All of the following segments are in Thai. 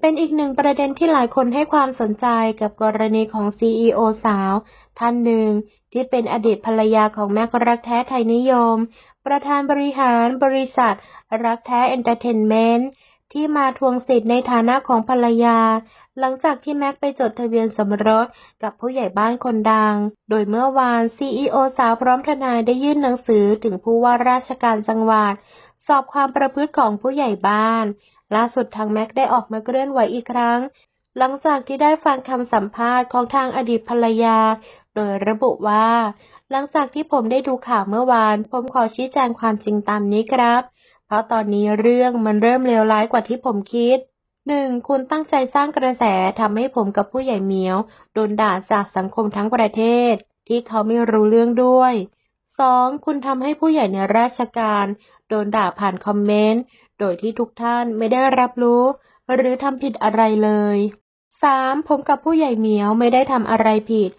เป็นอีกหนึ่งประเด็นที่หลายคนให้ความสนใจกับกรณีของ CEO สาว ท่านหนึ่งที่เป็นอดีตภรรยาของแม็กรักแท้ไทยนิยม ประธานบริหารบริษัท รักแท้เอนเตอร์เทนเมนต์ที่มาทวงสิทธิ์ในฐานะของภรรยา หลังจากที่แม็กไปจดทะเบียนสมรสกับผู้ใหญ่บ้านคนดัง โดยเมื่อวาน CEO สาวพร้อมทนายได้ยื่นหนังสือถึงผู้ว่าราชการจังหวัด สอบความประพฤติของผู้ใหญ่บ้าน ล่าสุดทางแม็กได้ออกมาเคลื่อนไหวอีกครั้ง หลังจากที่ได้ฟังคำสัมภาษณ์ของทางอดีตภรรยา โดยระบุว่า หลังจากที่ผมได้ดูข่าวเมื่อวาน ผมขอชี้แจงความจริงตามนี้ครับ เพราะตอนนี้เรื่องมันเริ่มเลวร้ายกว่าที่ผมคิดหนึ่งคุณตั้งใจสร้างกระแสทำให้ผมกับผู้ใหญ่เมียวโดนด่าจากสังคมทั้งประเทศ ที่เขาไม่รู้เรื่องด้วยสองคุณทำให้ผู้ใหญ่ในราชการ โดนด่าผ่านคอมเมนต์ โดยที่ทุกท่านไม่ได้รับรู้ หรือทำผิดอะไรเลยสามผมกับผู้ใหญ่เหมียวไม่ได้ทำอะไรผิด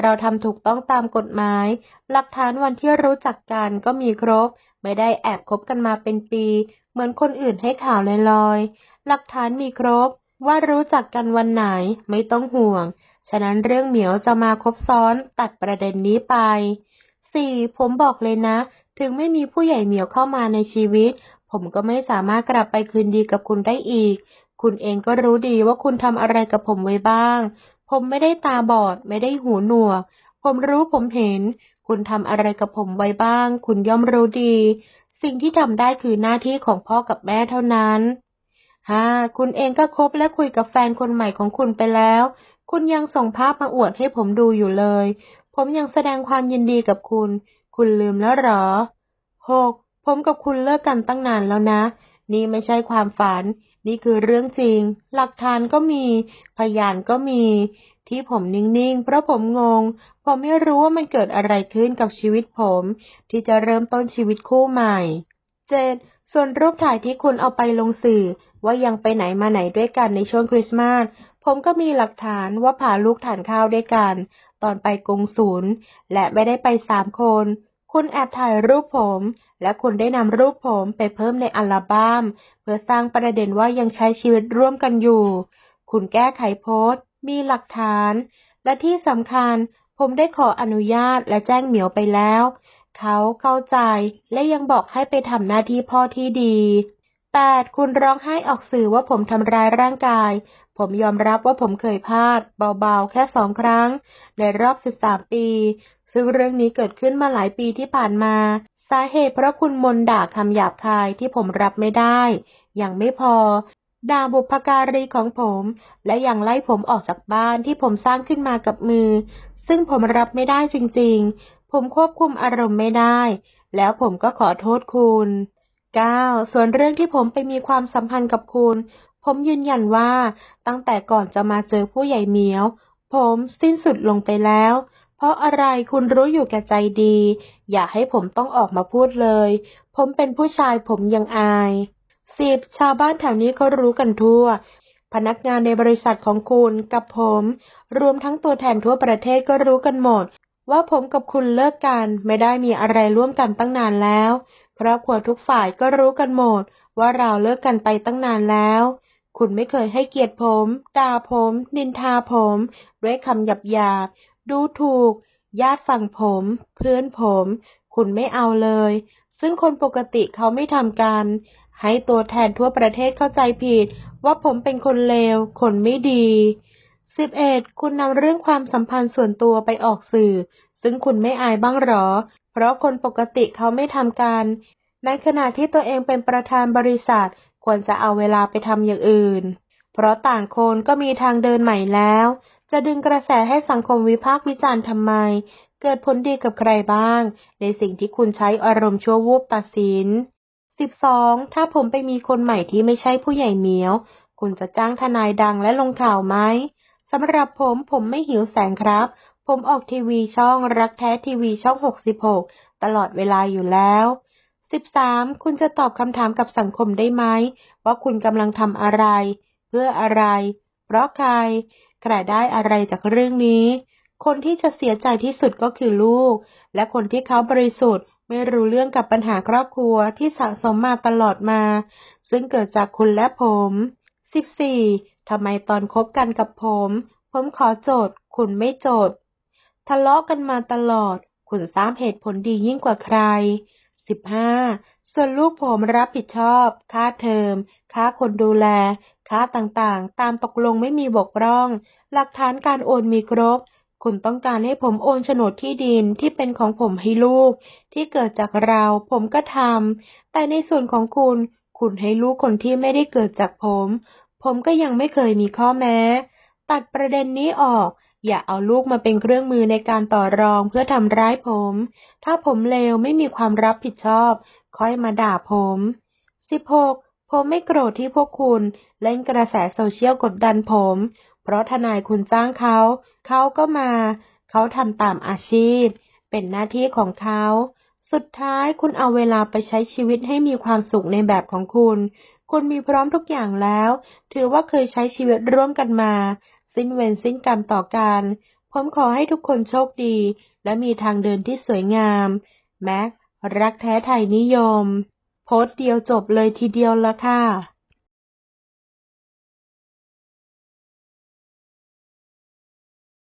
เราทำถูกต้องตามกฎหมาย หลักฐานวันที่รู้จักกันก็มีครบ ไม่ได้แอบคบกันมาเป็นปี เหมือนคนอื่นให้ข่าวลอยๆ หลักฐานมีครบว่ารู้จักกันวันไหนไม่ต้องห่วง ฉะนั้นเรื่องเหมียวจะมาคบซ้อนตัดประเด็นนี้ไป 4. ผมบอกเลยนะ ถึงไม่มีผู้ใหญ่เหมียวเข้ามาในชีวิต ผมก็ไม่สามารถกลับไปคืนดีกับคุณได้อีก คุณเองก็รู้ดีว่าคุณทำอะไรกับผมไว้บ้าง ผมไม่ได้ตาบอด ไม่ได้หูหนวก ผมรู้ผมเห็น คุณทำอะไรกับผมไว้บ้าง คุณย่อมรู้ดี สิ่งที่ทำได้คือหน้าที่ของพ่อกับแม่เท่านั้นฮ่าคุณเองก็คบและคุยกับแฟนคนใหม่ของคุณไปแล้ว คุณยังส่งภาพมาอวดให้ผมดูอยู่เลย ผมยังแสดงความยินดีกับคุณ คุณลืมแล้วหรอหกผมกับคุณเลิกกันตั้งนานแล้วนะ นี่ไม่ใช่ความฝัน นี่คือเรื่องจริง หลักฐานก็มี พยานก็มี ที่ผมนิ่งๆ เพราะผมงง ผมไม่รู้ว่ามันเกิดอะไรขึ้นกับชีวิตผม ที่จะเริ่มต้นชีวิตคู่ใหม่เจดส่วนรูปถ่ายที่คุณเอาไปลงสื่อ ว่ายังไปไหนมาไหนด้วยกันในช่วงคริสต์มาสผมก็มีหลักฐานว่าพาลูกทานข้าวด้วยกัน ตอนไปกงศูนย์และไม่ได้ไปสามคน คุณแอบถ่ายรูปผม และคุณได้นำรูปผมไปเพิ่มในอัลบั้มเพื่อสร้างประเด็นว่ายังใช้ชีวิตร่วมกันอยู่ คุณแก้ไขโพสต์ มีหลักฐาน และที่สำคัญ ผมได้ขออนุญาตและแจ้งเหมียวไปแล้ว เขาเข้าใจและยังบอกให้ไปทำหน้าที่พ่อที่ดี 8. คุณร้องไห้ออกสื่อว่าผมทำร้ายร่างกาย ผมยอมรับว่าผมเคยพลาด เบาๆ แค่สองครั้ง ในรอบ 13 ปี ซึ่งเรื่องนี้เกิดขึ้นมาหลายปีที่ผ่านมา สาเหตุเพราะคุณมนด่าคำหยาบคายที่ผมรับไม่ได้ ยังไม่พอ ด่าบุพการีของผม และยังไล่ผมออกจากบ้านที่ผมสร้างขึ้นมากับมือ ซึ่งผมรับไม่ได้จริงๆ ผมควบคุมอารมณ์ไม่ได้ แล้วผมก็ขอโทษคุณ 9. ส่วนเรื่องที่ผมไปมีความสัมพันธ์กับคุณ ผมยืนยันว่า ตั้งแต่ก่อนจะมาเจอผู้ใหญ่เหมียว ผมสิ้นสุดลงไปแล้ว เพราะอะไรคุณรู้อยู่แก่ใจดี อย่าให้ผมต้องออกมาพูดเลย ผมเป็นผู้ชายผมยังอายสิบชาวบ้านแถวนี้เขารู้กันทั่ว พนักงานในบริษัทของคุณกับผม รวมทั้งตัวแทนทั่วประเทศก็รู้กันหมด ว่าผมกับคุณเลิกกันไม่ได้มีอะไรร่วมกันตั้งนานแล้ว ครอบครัวทุกฝ่ายก็รู้กันหมด ว่าเราเลิกกันไปตั้งนานแล้ว คุณไม่เคยให้เกียรติผมด่าผม นินทาผม ด้วยคำหยาบหยาบดูถูก ญาติฝั่งผม เพื่อนผม คุณไม่เอาเลย ซึ่งคนปกติเขาไม่ทำกัน ให้ตัวแทนทั่วประเทศเข้าใจผิด ว่าผมเป็นคนเลว คนไม่ดี 11. คุณนำเรื่องความสัมพันธ์ส่วนตัวไปออกสื่อ ซึ่งคุณไม่อายบ้างหรอ เพราะคนปกติเขาไม่ทำกัน ในขณะที่ตัวเองเป็นประธานบริษัทควรจะเอาเวลาไปทำอย่างอื่น เพราะต่างคนก็มีทางเดินใหม่แล้ว จะดึงกระแสให้สังคมวิพากษ์วิจารณ์ทำไม เกิดผลดีกับใครบ้าง ในสิ่งที่คุณใช้อารมณ์ชั่ววูบตัดสินสิบสองถ้าผมไปมีคนใหม่ที่ไม่ใช่ผู้ใหญ่เหมียว คุณจะจ้างทนายดังและลงข่าวไหมสำหรับผมผมไม่หิวแสงครับ ผมออกทีวีช่องรักแท้ทีวีช่องหกสิบหกตลอดเวลาอยู่แล้วสิบสามคุณจะตอบคำถามกับสังคมได้ไหม ว่าคุณกำลังทำอะไร เพื่ออะไร เพราะใคร ใครได้อะไรจากเรื่องนี้ คนที่จะเสียใจที่สุดก็คือลูก และคนที่เขาบริสุทธิ์ไม่รู้เรื่องกับปัญหาครอบครัวที่สะสมมาตลอดมา ซึ่งเกิดจากคุณและผม 14. ทำไมตอนคบกันกับผม ผมขอโจทย์ คุณไม่โจทย์ ทะเลาะกันมาตลอด คุณทราบเหตุผลดียิ่งกว่าใครสิบห้าส่วนลูกผมรับผิดชอบ ค่าเทอม ค่าคนดูแล ค่าต่างๆ ตามตกลงไม่มีบกพร่อง หลักฐานการโอนมีครบ คุณต้องการให้ผมโอนโฉนดที่ดินที่เป็นของผมให้ลูก ที่เกิดจากเราผมก็ทำ แต่ในส่วนของคุณ คุณให้ลูกคนที่ไม่ได้เกิดจากผม ผมก็ยังไม่เคยมีข้อแม้ ตัดประเด็นนี้ออก อย่าเอาลูกมาเป็นเครื่องมือในการต่อรองเพื่อทำร้ายผม ถ้าผมเลวไม่มีความรับผิดชอบ ค่อยมาด่าผม 16. ผมไม่โกรธที่พวกคุณเล่นกระแสโซเชียลกดดันผม เพราะทนายคุณจ้างเขา เขาก็มา เขาทำตามอาชีพ เป็นหน้าที่ของเขา สุดท้ายคุณเอาเวลาไปใช้ชีวิตให้มีความสุขในแบบของคุณ คุณมีพร้อมทุกอย่างแล้ว ถือว่าเคยใช้ชีวิตร่วมกันมา สิ้นเวรสิ้นกรรมต่อกัน ผมขอให้ทุกคนโชคดี และมีทางเดินที่สวยงาม แม็ก รักแท้ไทยนิยม โพสต์เดียวจบเลยทีเดียวละค่ะ